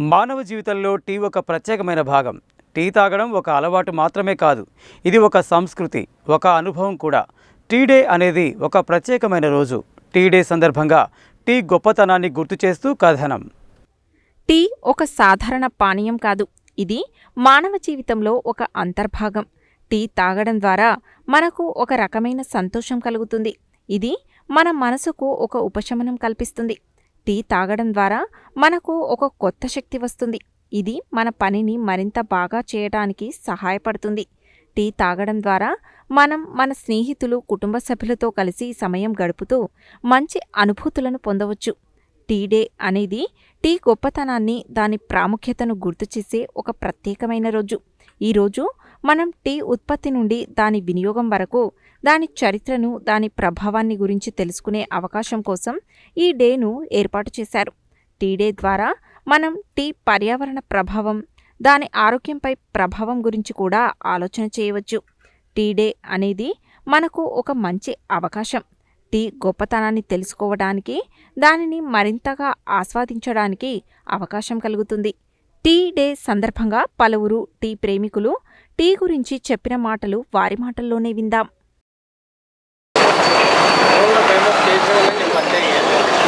మానవ జీవితంలో టీ ఒక ప్రత్యేకమైన భాగం. టీ తాగడం ఒక అలవాటు మాత్రమే కాదు ఇది ఒక సంస్కృతి ఒక అనుభవం కూడా. టీ డే అనేది ఒక ప్రత్యేకమైన రోజు. టీ డే సందర్భంగా టీ గొప్పతనాన్ని గుర్తు చేస్తూ కథనం. టీ ఒక సాధారణ పానీయం కాదు ఇది మానవ జీవితంలో ఒక అంతర్భాగం. టీ తాగడం ద్వారా మనకు ఒక రకమైన సంతోషం కలుగుతుంది. ఇది మన మనసుకు ఒక ఉపశమనం కల్పిస్తుంది. టీ తాగడం ద్వారా మనకు ఒక కొత్త శక్తి వస్తుంది. ఇది మన పనిని మరింత బాగా చేయడానికి సహాయపడుతుంది. టీ తాగడం ద్వారా మనం మన స్నేహితులు కుటుంబ సభ్యులతో కలిసి సమయం గడుపుతూ మంచి అనుభూతులను పొందవచ్చు. టీ డే అనేది టీ గొప్పతనాన్ని దాని ప్రాముఖ్యతను గుర్తు చేసే ఒక ప్రత్యేకమైన రోజు. ఈ రోజు మనం టీ ఉత్పత్తి నుండి దాని వినియోగం వరకు దాని చరిత్రను దాని ప్రభావాన్ని గురించి తెలుసుకునే అవకాశం కోసం ఈ డేను ఏర్పాటు చేశారు. టీ డే ద్వారా మనం టీ పర్యావరణ ప్రభావం దాని ఆరోగ్యంపై ప్రభావం గురించి కూడా ఆలోచన చేయవచ్చు. టీ డే అనేది మనకు ఒక మంచి అవకాశం. టీ గొప్పతనాన్ని తెలుసుకోవడానికి దానిని మరింతగా ఆస్వాదించడానికి అవకాశం కలుగుతుంది. టీ డే సందర్భంగా పలువురు టీ ప్రేమికులు టీ గురించి చెప్పిన మాటలు వారి మాటల్లోనే విందాం.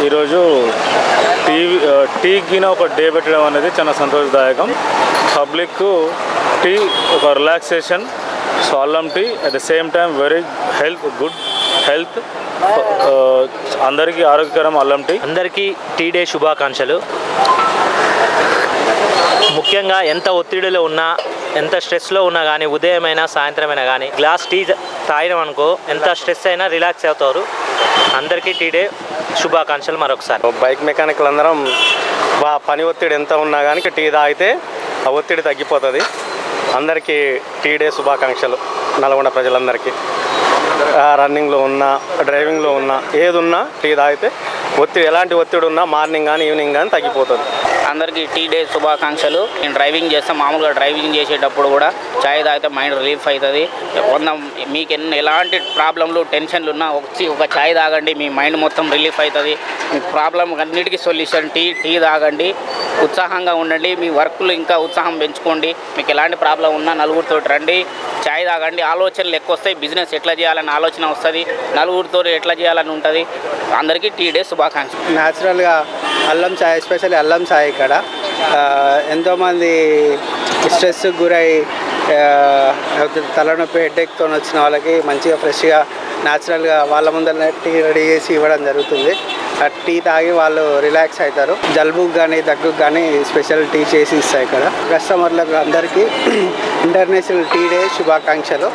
ఈరోజు టీ టీకిన ఒక డే పెట్టడం అనేది చాలా సంతోషదాయకం. పబ్లిక్ టీ ఒక రిలాక్సేషన్ సో అల్లం tea at the same time very health good health అందరికీ ఆరోగ్యకరం అల్లం టీ. అందరికీ టీ డే శుభాకాంక్షలు. ముఖ్యంగా ఎంత ఒత్తిడిలో ఉన్నా ఎంత స్ట్రెస్లో ఉన్నా కానీ ఉదయమైనా సాయంత్రమైనా కానీ గ్లాస్ టీ తాగినాం అనుకో ఎంత స్ట్రెస్ అయినా రిలాక్స్ అవుతారు. అందరికీ టీ డే శుభాకాంక్షలు మరొకసారి. బైక్ మెకానిక్లు అందరం బా పని ఒత్తిడి ఎంత ఉన్నా కానీ టీ తాగితే ఆ ఒత్తిడి తగ్గిపోతుంది. అందరికీ టీ డే శుభాకాంక్షలు నల్గొండ ప్రజలందరికీ. రన్నింగ్లో ఉన్నా డ్రైవింగ్లో ఉన్నా ఏది ఉన్నా టీ తాగితే ఒత్తిడి ఎలాంటి ఒత్తిడి ఉన్నా మార్నింగ్ కానీ ఈవినింగ్ కానీ తగ్గిపోతుంది. అందరికీ టీ డే శుభాకాంక్షలు. నేను డ్రైవింగ్ చేస్తాం మామూలుగా డ్రైవింగ్ చేసేటప్పుడు కూడా చాయ్ తాగితే మైండ్ రిలీఫ్ అవుతుంది కొంత మీకు ఎన్ని ఎలాంటి ప్రాబ్లంలు టెన్షన్లు ఉన్నా వచ్చి ఒక చాయ్ తాగండి మీ మైండ్ మొత్తం రిలీఫ్ అవుతుంది మీ ప్రాబ్లం అన్నిటికీ సొల్యూషన్ టీ టీ తాగండి. ఉత్సాహంగా ఉండండి మీ వర్క్లు ఇంకా ఉత్సాహం పెంచుకోండి. మీకు ఎలాంటి ప్రాబ్లం ఉన్నా నలుగురితో రండి చాయ్ తాగండి. ఆలోచనలు ఎక్కువ వస్తాయి బిజినెస్ ఎట్లా చేయాలని ఆలోచన వస్తుంది నలుగురితో ఎట్లా చేయాలని ఉంటుంది. అందరికీ టీ డే శుభాకాంక్షలు. న్యాచురల్గా అల్లం చాయ్ ఎస్పెషల్లీ అల్లం చాయ్ ఇక్కడ. ఎంతోమంది స్ట్రెస్ గురై తలనొప్పి హెడ్ఏక్తో వచ్చిన వాళ్ళకి మంచిగా ఫ్రెష్గా న్యాచురల్గా వాళ్ళ ముందర టీ రెడీ చేసి ఇవ్వడం జరుగుతుంది. ఆ టీ తాగి వాళ్ళు రిలాక్స్ అవుతారు. జలుబుకి కానీ దగ్గుకు కానీ స్పెషల్ టీ చేసి ఇస్తాయి ఇక్కడ. కస్టమర్లకు అందరికీ ఇంటర్నేషనల్ టీ డే శుభాకాంక్షలు.